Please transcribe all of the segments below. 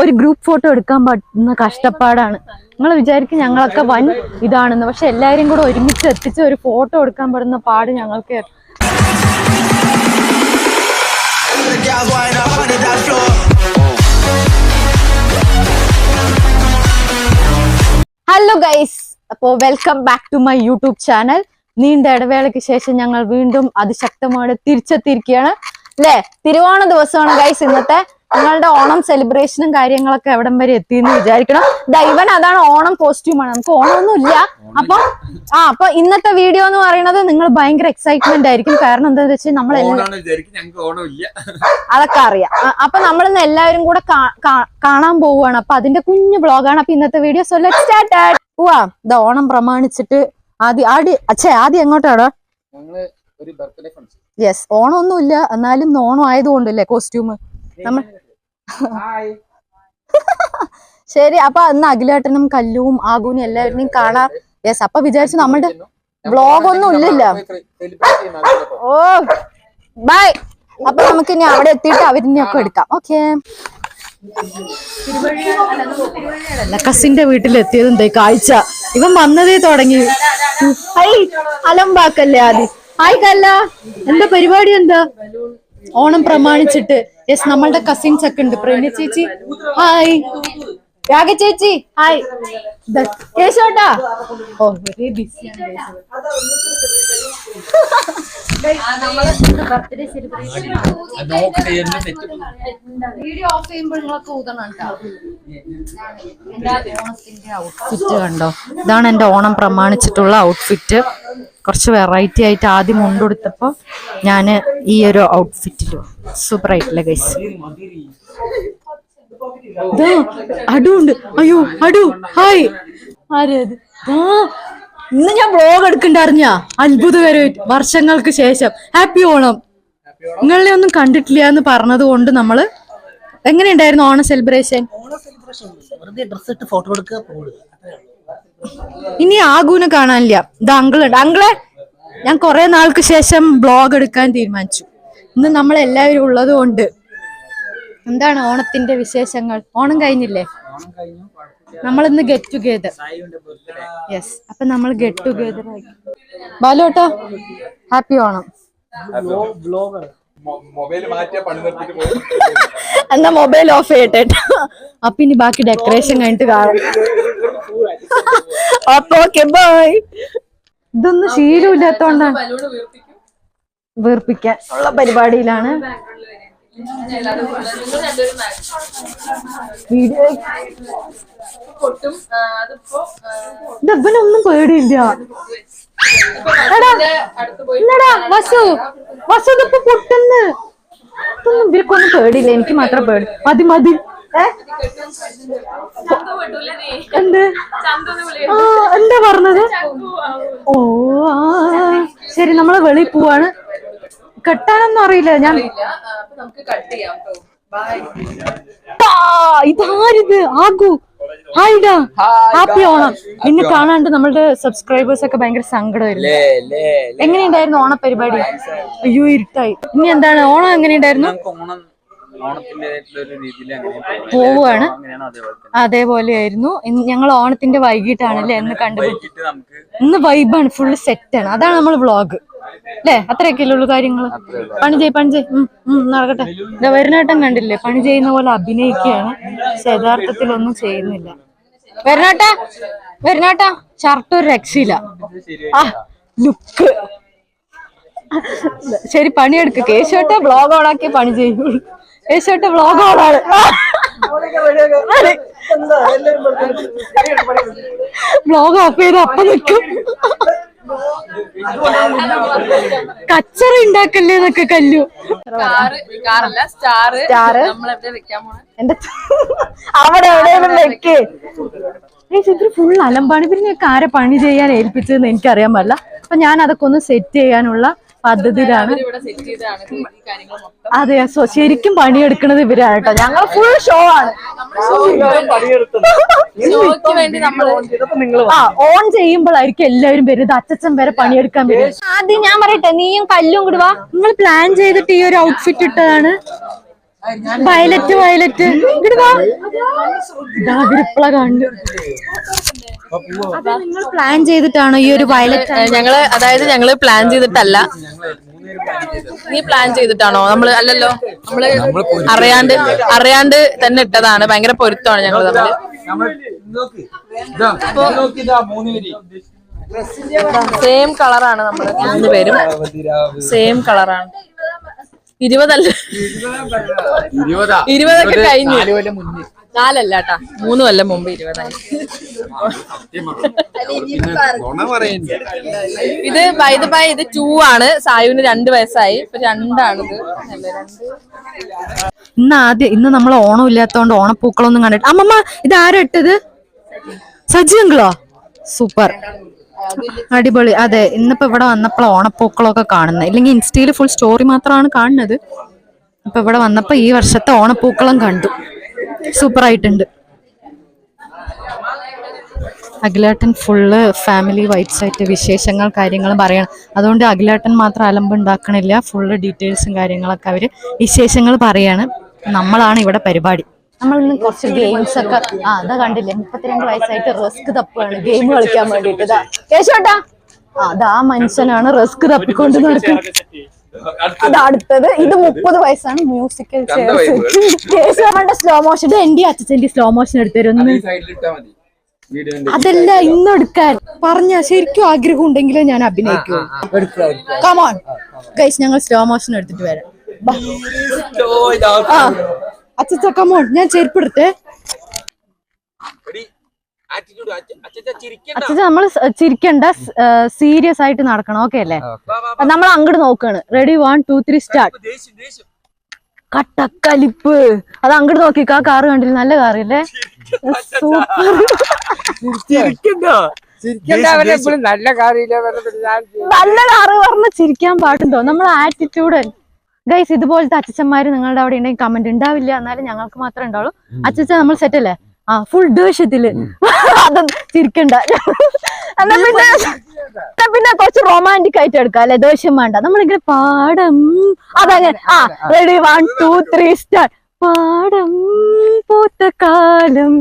ഒരു group photo എടുക്കാൻ പറ്റുന്ന കഷ്ടപ്പാടാണ്. നിങ്ങൾ വിചാരിക്കും ഞങ്ങളൊക്കെ വൻ ഇതാണെന്ന്. പക്ഷെ എല്ലാവരും കൂടെ ഒരുമിച്ച് എത്തിച്ച് ഒരു ഫോട്ടോ എടുക്കാൻ പറ്റുന്ന പാട് ഞങ്ങൾക്ക്. ഹലോ ഗൈസ് അപ്പോ welcome back to my YouTube channel നീണ്ട ഇടവേളയ്ക്ക് ശേഷം ഞങ്ങൾ വീണ്ടും അതിശക്തമായിട്ട് തിരിച്ചെത്തിയിരിക്കുകയാണ്. അല്ലേ തിരുവോണ ദിവസമാണ് ഗൈസ് ഇന്നത്തെ. ഞങ്ങളുടെ ഓണം സെലിബ്രേഷനും കാര്യങ്ങളൊക്കെ എവിടം വരെ എത്തിയെന്ന് വിചാരിക്കണം. ദൈവൻ അതാണ് ഓണം കോസ്റ്റ്യൂമാണ് നമുക്ക് ഓണമൊന്നും ഇല്ല അപ്പൊ ആ അപ്പൊ ഇന്നത്തെ വീഡിയോ എന്ന് പറയുന്നത് നിങ്ങൾ ഭയങ്കര എക്സൈറ്റ്മെന്റ് ആയിരിക്കും. കാരണം എന്താന്ന് വെച്ചാൽ നമ്മൾ അതൊക്കെ അറിയാം. അപ്പൊ നമ്മൾ ഇന്ന് എല്ലാവരും കൂടെ കാണാൻ പോവുകയാണ്. അപ്പൊ അതിന്റെ കുഞ്ഞു ബ്ലോഗാണ് അപ്പൊ ഇന്നത്തെ വീഡിയോ സോ ലെറ്റ് സ്റ്റാർട്ട് പോവാ ഇത് ഓണം പ്രമാണിച്ചിട്ട് ആദ്യം ആടി അച്ഛേ ആദ്യം എങ്ങോട്ടാടോ? യെസ് ഓണം ഒന്നുമില്ല എന്നാലും ഓണം ആയതുകൊണ്ടല്ലേ കോസ്റ്റ്യൂം നമ്മൾ ശരി അപ്പൊ അന്ന് അഖിലേട്ടനും കല്ലുവും ആഗുനും എല്ലാവരുടെയും കാണാം. യെസ് അപ്പൊ വിചാരിച്ചു നമ്മളുടെ ബ്ലോഗ് ഒന്നും ഇല്ലല്ല. ഓ ബൈ അപ്പൊ നമുക്ക് ഇനി അവിടെ എത്തിയിട്ട് അവരിനെ ഒക്കെ എടുക്കാം. ഓക്കെ കസിന്റെ വീട്ടിലെത്തിയത് എന്തേ കാഴ്ച. ഇവൻ വന്നതേ തുടങ്ങി. ഹൈ അലമ്പാക്കല്ലേ ആദ്യം. ഹായ് കല്ല. എന്താ പരിപാടി എന്താ? ഓണം പ്രമാണിച്ചിട്ട്. യെസ് നമ്മളുടെ കസിൻസ് ഒക്കെ ഉണ്ട്. പ്രേമി ചേച്ചി ഹായ് രാഗ ചേച്ചി ഹായ്. കേശോട്ടാ ഓ വെരി ബിസിയാണ് കണ്ടോ? ഇതാണ് എന്റെ ഓണം പ്രമാണിച്ചിട്ടുള്ള ഔട്ട്ഫിറ്റ് കുറച്ച് വെറൈറ്റി ആയിട്ട് ആദ്യം മുണ്ടെടുത്തപ്പോ ഞാൻ ഈ ഒരു ഔട്ട്ഫിറ്റിൽ സൂപ്പർ ആയിട്ടില്ല അടുണ്ട് അയ്യോ അടു ഹായ്. ആരത് ഇന്ന് ഞാൻ വ്ലോഗ് എടുക്കണ്ടറിഞ്ഞ വരെ വർഷങ്ങൾക്ക് ശേഷം. ഹാപ്പി ഓണം. നിങ്ങളെ ഒന്നും കണ്ടിട്ടില്ല എന്ന് പറഞ്ഞത് കൊണ്ട് നമ്മൾ എങ്ങനെയുണ്ടായിരുന്നു ഓണം സെലിബ്രേഷൻ ഇനി ആഗൂനെ കാണാനില്ല. ഇത് അങ്കിളുണ്ട്. അങ്കിളെ ഞാൻ കുറെ നാൾക്ക് ശേഷം ബ്ലോഗ് എടുക്കാൻ തീരുമാനിച്ചു. ഇന്ന് നമ്മളെല്ലാവരും ഉള്ളത് കൊണ്ട് എന്താണ് ഓണത്തിന്റെ വിശേഷങ്ങൾ? ഓണം കഴിഞ്ഞില്ലേ? നമ്മൾ ഇന്ന് ഗെറ്റ് ടുഗെദർ യെസ് അപ്പൊ നമ്മൾ ഗെറ്റ് ടുഗെദർ ആയി ബാലോട്ടോ ഹാപ്പി ഓണം. എന്നാ മൊബൈൽ ഓഫ് ചെയ്യട്ടെ ട്ടോ. അപ്പൊ ഇനി ബാക്കി ഡെക്കറേഷൻ കഴിഞ്ഞിട്ട് കാണാം. അപ്പൊ ഓക്കെ ബൈ ഇതൊന്നും ശീലമില്ലാത്തോണ്ടാണ് വീർപ്പിക്കാൻ ഉള്ള പരിപാടിയിലാണ്. വീഡിയോ ഇതവനൊന്നും പേടിയില്ല. വസു ഇവർക്കൊന്നും പേടിയില്ല എനിക്ക് മാത്രം പേടി. മതി മതി? എന്ത്? ആ എന്താ പറഞ്ഞത്? ഓ ആ. ശരി നമ്മൾ വെളിയിൽ പോവാണ്. കെട്ടാനൊന്നും അറിയില്ല ഞാൻ ആ, ഇതാരിത്? ആകു ഹായിടാ. ഹാപ്പി ഓണം. എന്നെ കാണാണ്ട് നമ്മളുടെ സബ്സ്ക്രൈബേഴ്സ് ഒക്കെ ഭയങ്കര സങ്കടമായിരുന്നു. എങ്ങനെയുണ്ടായിരുന്നു ഓണ പരിപാടി അയ്യോ ഇരുട്ടായി. ഇനി എന്താണ്? ഓണം എങ്ങനെയുണ്ടായിരുന്നു? പോവുകയാണ് അതേപോലെ ആയിരുന്നു അതേപോലെയായിരുന്നു. ഞങ്ങൾ ഓണത്തിന്റെ വൈകിട്ടാണല്ലേ എന്ന് കണ്ടു നമുക്ക് ഇന്ന് വൈബാണ് ഫുള്ള് ആണ്. അതാണ് നമ്മൾ വ്ളോഗ് അല്ലേ അത്രയൊക്കെയല്ലേ ഉള്ളു കാര്യങ്ങൾ പണി ചെയ് പണി ചെയ് നടക്കട്ടെ. ഇതാ വരുന്നേട്ടൻ കണ്ടില്ലേ? പണി ചെയ്യുന്ന പോലെ അഭിനയിക്കുകയാണ്. പക്ഷെ യഥാർത്ഥത്തിൽ ഒന്നും ചെയ്യുന്നില്ല. വരുന്നേട്ടാ വരുന്നേട്ടാ ഷർട്ട് ഒരു രക്ഷയില്ല. ആ ലുക്ക്. ശരി പണിയെടുക്ക. കേശോട്ട ബ്ലോഗ് ഓണാക്കി പണി ചെയ്യും കേശോട്ട ബ്ലോഗ് ഓണാണ് ബ്ലോഗ് ഓഫ് ചെയ്ത് അപ്പൊ നിൽക്കും. കച്ചറ ഉണ്ടാക്കല്ലേ എന്നൊക്കെ കല്ലു. സ്റ്റാറ്. എന്റെ അവിടെ എവിടെയെങ്കിലും വെക്ക്. ഇത് ഫുൾ അലമ്പാണ്. പിന്നെ ആരെ പണി ചെയ്യാൻ ഏൽപ്പിച്ചതെന്ന് എനിക്കറിയാൻ പാടില്ല. അപ്പൊ ഞാൻ അതൊക്കെ ഒന്ന് സെറ്റ് ചെയ്യാനുള്ള പദ്ധതിയിലാണ് അതെ സോ ശരിക്കും പണിയെടുക്കുന്നത് ഇവരാണ് കേട്ടോ ഞങ്ങൾ ഫുൾ ഷോ ആണ് ആ ഓൺ ചെയ്യുമ്പോഴായിരിക്കും എല്ലാവരും വരുന്നത് അച്ഛൻ വരെ പണിയെടുക്കാൻ വരും ആദ്യം ഞാൻ പറയട്ടെ നീയും കല്ലും കൂടി വാ നിങ്ങൾ പ്ലാൻ ചെയ്തിട്ട് ഈ ഒരു ഔട്ട്ഫിറ്റ് ഇട്ടതാണ് വയലറ്റ് വയലറ്റ് ഇങ്ങട് വാ. ഇതാ ഇപ്പള കണ്ടു നിങ്ങൾ പ്ലാൻ ചെയ്തിട്ടാണോ ഈ ഒരു വയലറ്റ് ഞങ്ങൾ അതായത് ഞങ്ങൾ പ്ലാൻ ചെയ്തിട്ടല്ല. നീ പ്ലാൻ ചെയ്തിട്ടാണോ? നമ്മൾ അല്ലല്ലോ നമ്മൾ അറിയാണ്ട് അറിയാണ്ട് തന്നെ ഇട്ടതാണ്. ഭയങ്കര പൊരുത്തമാണ് ഞങ്ങൾ തമ്മിൽ. സെയിം കളറാണ് നമ്മൾ മൂന്ന് പേരും. സെയിം കളറാണ് ഇരുപതല്ല. ഇരുപതാ ഇരുപതൊക്കെ കഴിഞ്ഞു. നാലല്ല കേട്ടാ മൂന്ന് കൊല്ലം മുമ്പ് ഇരുപതായി. ഇത് ബൈ ബൈ ഇത് ടൂ ആണ്. സായുവിന് രണ്ട് വയസ്സായി. ഇപ്പൊ രണ്ടാണിത് ഇന്ന് ആദ്യം ഇന്ന് നമ്മൾ ഓണം ഇല്ലാത്തോണ്ട് ഓണപ്പൂക്കളൊന്നും കണ്ടിട്ട് അമ്മമ്മ ഇത് ആരാ ഇട്ടത്? സജീവങ്ങളോ സൂപ്പർ. അടിപൊളി. അതെ ഇന്നിപ്പോ ഇവിടെ വന്നപ്പോൾ ഓണപ്പൂക്കളൊക്കെ കാണുന്നത്. ഇല്ലെങ്കിൽ ഇൻസ്റ്റയിൽ ഫുൾ സ്റ്റോറി മാത്രമാണ് കാണുന്നത്. അപ്പൊ ഇവിടെ വന്നപ്പോ ഈ വർഷത്തെ ഓണപ്പൂക്കളം കണ്ടു. സൂപ്പർ ആയിട്ടുണ്ട് അഖിലേട്ടൻ ഫുള്ള് ഫാമിലി വൈറ്റ്സ് ആയിട്ട് വിശേഷങ്ങൾ കാര്യങ്ങളും പറയണം. അതുകൊണ്ട് അഖിലേട്ടൻ മാത്രം അലമ്പ് ഉണ്ടാക്കണില്ല. ഫുള്ള് ഡീറ്റെയിൽസും കാര്യങ്ങളൊക്കെ അവർ വിശേഷങ്ങൾ പറയാണ്. നമ്മളാണ് ഇവിടെ പരിപാടി. നമ്മൾ കുറച്ച് ഗെയിംസ് ഒക്കെ ആ അതാ കണ്ടില്ലേ? മുപ്പത്തിരണ്ട് വയസ്സായിട്ട് റിസ്ക് തപ്പുകയാണ് ഗെയിം കളിക്കാൻ വേണ്ടിട്ട് ഇതാ കേശോട്ടാ അതാ മനുഷ്യനാണ് റിസ്ക് തപ്പിക്കൊണ്ട് നടക്കുന്നത് അത് അടുത്തത്. ഇത് മുപ്പത് വയസ്സാണ് മ്യൂസിക്കൽ കേശവന്റെ സ്ലോ മോഷൻ എന്റെ അച്ഛന്റെ സ്ലോ മോഷൻ എടുത്തരുന്നു അതല്ല ഇന്ന് എടുക്കാൻ. പറഞ്ഞ ശരിക്കും ആഗ്രഹം ഉണ്ടെങ്കിലേ ഞാൻ അഭിനയിക്കൂ. കമോൺ ഗൈസ് ഞങ്ങൾ സ്ലോ മോഷൻ എടുത്തിട്ട് വരാം. അച്ഛച്ച കമോൺ ഞാൻ ചെരുപ്പ് അച്ഛച്ച നമ്മൾ ചിരിക്കണ്ട. സീരിയസ് ആയിട്ട് നടക്കണം. ഓക്കെ അല്ലേ? നമ്മൾ അങ്ങോട്ട് നോക്കാണ്. Ready one two three start കട്ടക്കലിപ്പ്. അത് അങ്ങോട്ട് നോക്കിക്കോ. ആ കാറ് കണ്ടില്ല? നല്ല കാറ് അല്ലേ സൂപ്പർ. നല്ല കാറ് പറഞ്ഞ ചിരിക്കാൻ പാട്ടുണ്ടോ നമ്മൾ ആറ്റിറ്റ്യൂഡ് ഗൈസ് ഇതുപോലത്തെ അച്ഛന്മാര് നിങ്ങളുടെ അവിടെ ഉണ്ടെങ്കിൽ കമന്റ് ഉണ്ടാവില്ല എന്നാലും ഞങ്ങൾക്ക് മാത്രമേ ഉണ്ടാവുള്ളൂ. അച്ഛൻ നമ്മൾ സെറ്റ് അല്ലേ? ആ ഫുൾ ദേഷ്യത്തിൽ. അതും ചിരിക്കണ്ട. എന്നാ പിന്നെ എന്നാ പിന്നെ കുറച്ച് റൊമാന്റിക് ആയിട്ട് എടുക്കാം അല്ലെ? ദേഷ്യം വേണ്ട. നമ്മളിങ്ങനെ പാടം അതങ്ങനെ ആ ready one two three start പാടം പൂത്ത കാലം.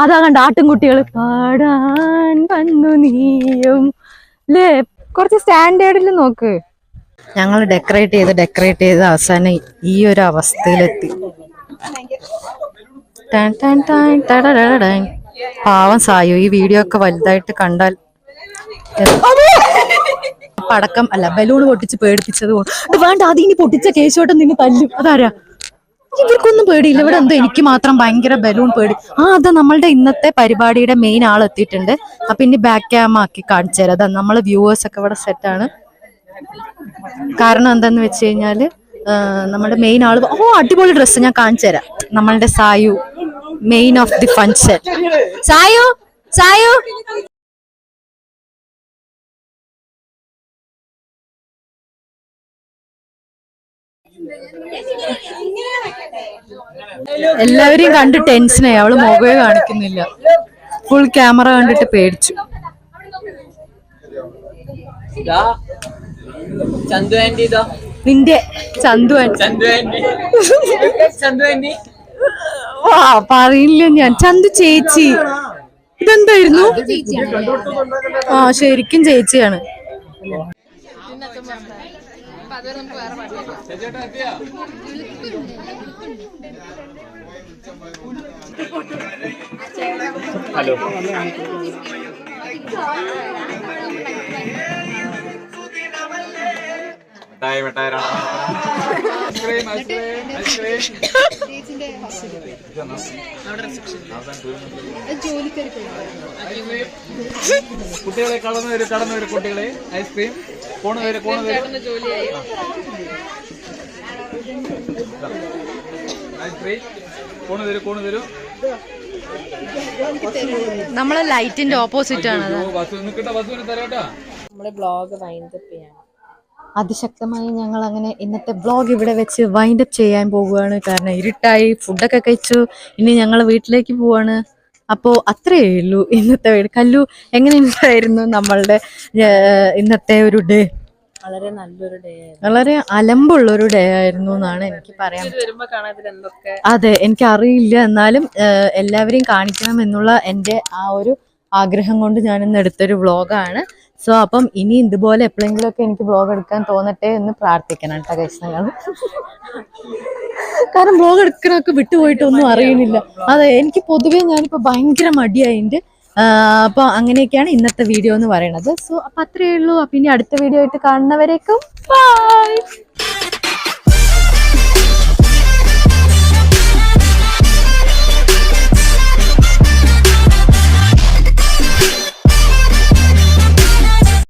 അതാ കണ്ട ആട്ടിൻകുട്ടികൾ പാടാൻ വന്നു നീയും. ലേ കുറച്ച് സ്റ്റാൻഡേർഡിൽ നോക്ക്. ഞങ്ങൾ ഡെക്കറേറ്റ് ചെയ്ത് ഡെക്കറേറ്റ് ചെയ്ത് അവസാനം ഈ ഒരു അവസ്ഥയിലെത്തി. പാവം സായു ഈ വീഡിയോ ഒക്കെ വലുതായിട്ട് കണ്ടാൽ പടക്കം അല്ല ബലൂൺ പൊട്ടിച്ച് പേടിപ്പിച്ചത് വേണ്ട അത് അതിനി പൊട്ടിച്ച കേശോട്ടം നിന്ന് തല്ലും അതാരാ ഇവർക്കൊന്നും പേടിയില്ല ഇവിടെ എന്തോ എനിക്ക് മാത്രം ഭയങ്കര ബലൂൺ പേടി ആ അത് നമ്മളുടെ ഇന്നത്തെ പരിപാടിയുടെ മെയിൻ ആൾ എത്തിയിട്ടുണ്ട് അപ്പൊ ഇനി ബാക്ക് ക്യാം ആക്കി കാണിച്ചു തരാം അതാ നമ്മളെ വ്യൂവേഴ്സ് ഒക്കെ ഇവിടെ സെറ്റാണ് കാരണം എന്താന്ന് വെച്ച് കഴിഞ്ഞാൽ നമ്മുടെ മെയിൻ ആൾ ഓ അടിപൊളി ഡ്രസ്സ് ഞാൻ കാണിച്ചു തരാം നമ്മളുടെ Sayu main of the function Sayu Sayu എല്ലാവരെയും കണ്ട് ടെൻഷനായി. അവൾ മുഖമേ കാണിക്കുന്നില്ല. ഫുൾ ക്യാമറ കണ്ടിട്ട് പേടിച്ചു. നിന്റെ Chanthu aunty. Chanthu aunty. Chanthu aunty. വാ പറയില്ല ഞാൻ. ചന്തു ചേച്ചി. ഇതെന്തായിരുന്നു? ആ ശരിക്കും ചേച്ചിയാണ്. മിഠായി. മിഠായി ഐസ്ക്രീം കുട്ടികളെ കടന്നു വരും കടന്നു വരും കുട്ടികളെ. ഐസ്ക്രീം കോണ് വരും കോണ് വരും. ഐസ്ക്രീം കോണ് വരും കോണ് വരും. നമ്മളെ ലൈറ്റിന്റെ ഓപ്പോസിറ്റ് ആണ് നമ്മളെ ബ്ലോഗ് വൈൻഡപ്പ് ചെയ്യണം. അതിശക്തമായി ഞങ്ങൾ അങ്ങനെ ഇന്നത്തെ ബ്ലോഗ് ഇവിടെ വെച്ച് വൈൻഡ് അപ്പ് ചെയ്യാൻ പോവുകയാണ്. കാരണം ഇരുട്ടായി ഫുഡൊക്കെ കഴിച്ചു. ഇനി ഞങ്ങൾ വീട്ടിലേക്ക് പോവാണ്. അപ്പോൾ അത്രയേ ഉള്ളൂ ഇന്നത്തെ വീട്. കല്ലു എങ്ങനെയുണ്ടായിരുന്നു നമ്മളുടെ ഏർ, ഇന്നത്തെ ഒരു ഡേ വളരെ നല്ലൊരു ഡേ വളരെ അലമ്പുള്ള ഒരു ഡേ ആയിരുന്നു എന്നാണ് എനിക്ക് പറയാൻ അതെ എനിക്ക് അറിയില്ല എന്നാലും എല്ലാവരെയും കാണിക്കണം എന്നുള്ള എന്റെ ആ ഒരു ആഗ്രഹം കൊണ്ട് ഞാൻ ഇന്ന് എടുത്തൊരു വ്ളോഗാണ് സോ അപ്പം ഇനി ഇതുപോലെ എപ്പോഴെങ്കിലും ഒക്കെ എനിക്ക് ബ്ലോഗ് എടുക്കാൻ തോന്നട്ടെ എന്ന് പ്രാർത്ഥിക്കണം കേട്ടോ നിങ്ങൾ. കാരണം ബ്ലോഗ് എടുക്കണമൊക്കെ വിട്ടുപോയിട്ടൊന്നും അറിയണില്ല അതെ എനിക്ക് പൊതുവേ ഞാനിപ്പോ ഭയങ്കര മടിയായിട്ട് അപ്പൊ അങ്ങനെയൊക്കെയാണ് ഇന്നത്തെ വീഡിയോ എന്ന് പറയുന്നത്. സോ അപ്പൊ അത്രയേ ഉള്ളൂ. അപ്പൊ ഇനി അടുത്ത വീഡിയോ ആയിട്ട് കാണുന്നവരേക്കും ബൈ